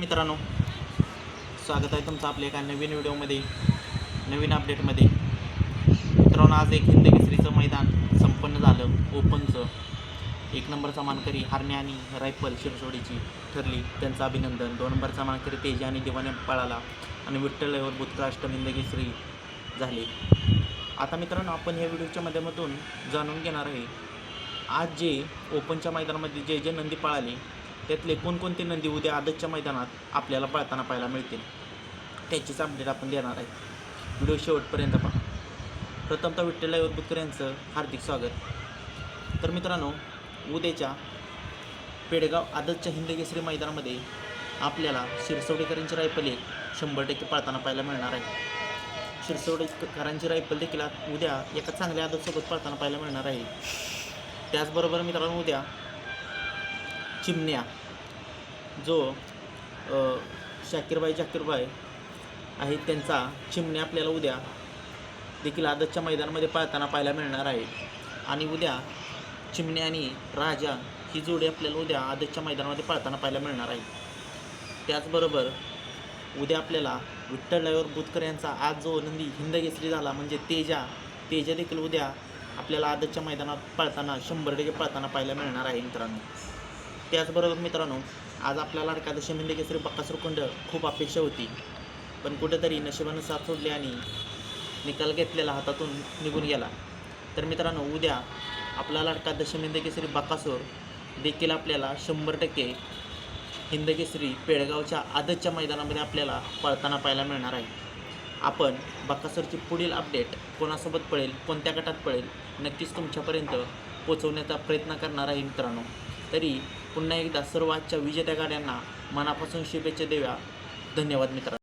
मित्रांनो स्वागत आहे तुमचं आपल्या एका नवीन व्हिडिओमध्ये नवीन अपडेटमध्ये मित्रांनो आज एक हिंद केसरीचं मैदान संपन्न झालं ओपनचं. एक नंबरचा मानकरी हारणे आणि रायफल शिरसोडीची ठरली. त्यांचं अभिनंदन. दोन नंबरचा मानकरी तेजी आणि दिवाने पळाला आणि विठ्ठलवर बुधका अष्टम हिंद केसरी झाले. आता मित्रांनो आपण या व्हिडिओच्या माध्यमातून जाणून घेणार आहे आज जे ओपनच्या मैदानामध्ये जे जे नंदी पळाले त्यातले कोणकोणते नंदी उद्या आदतच्या मैदानात आपल्याला पळताना पाहायला मिळतील त्याचीच अपडेट आपण देणार आहे. व्हिडिओ शेवटपर्यंत पहा. प्रथमतः विठ्ठल बुतकर यांचं हार्दिक स्वागत. तर मित्रांनो उद्याच्या पेडगाव आदतच्या हिंदकेसरी मैदानामध्ये आपल्याला शिरसवडेकरांची रायफल एक शंभर टक्के पळताना पाहायला मिळणार आहे. शिरसवडेकरांची रायफल देखील उद्या एका चांगल्या आदतसोबत पळताना पाहायला मिळणार आहे. त्याचबरोबर मित्रांनो उद्या चिमण्या जो शाकीरबाई जाकीरबाई आहे त्यांचा चिमण्या आपल्याला उद्या देखील आदतच्या मैदानामध्ये पाळताना पाहायला मिळणार आहे. आणि उद्या चिमण्या आणि राजा ही जोडी आपल्याला उद्या आदतच्या मैदानामध्ये पाळताना पाहायला मिळणार आहे. त्याचबरोबर उद्या आपल्याला विठ्ठल डायवर बुतकर यांचा आज जो नंदी हिंद केसरी झाला म्हणजे तेजा तेजा देखील उद्या आपल्याला आदतच्या मैदानात पाळताना शंभर टक्के पाळताना पाहायला मिळणार आहे मित्रांनो. त्याचबरोबर मित्रांनो आज आपल्याला एकादशी हिंद केसरी बक्कासूरकुंड खूप अपेक्षा होती. पण कुठेतरी नशिबानं साथ सोडली आणि निकाल घेतलेला हातातून निघून गेला. तर मित्रांनो उद्या आपला लाडका दशमिंद केसरी बकासूर देखील आपल्याला शंभर टक्के हिंदकेसरी पेळगावच्या पेडगावच्या आदतच्या मैदानामध्ये आपल्याला पळताना पाहायला मिळणार आहे. आपण बकासूरची पुढील अपडेट कोणासोबत पळेल कोणत्या गटात पळेल नक्कीच तुमच्यापर्यंत पोचवण्याचा प्रयत्न करणार आहे मित्रांनो. तरी पुन्हा एकदा सर्व आजच्या विजेत्या गाड्यांना मनापासून शुभेच्छा देव्या धन्यवाद मित्रांनो.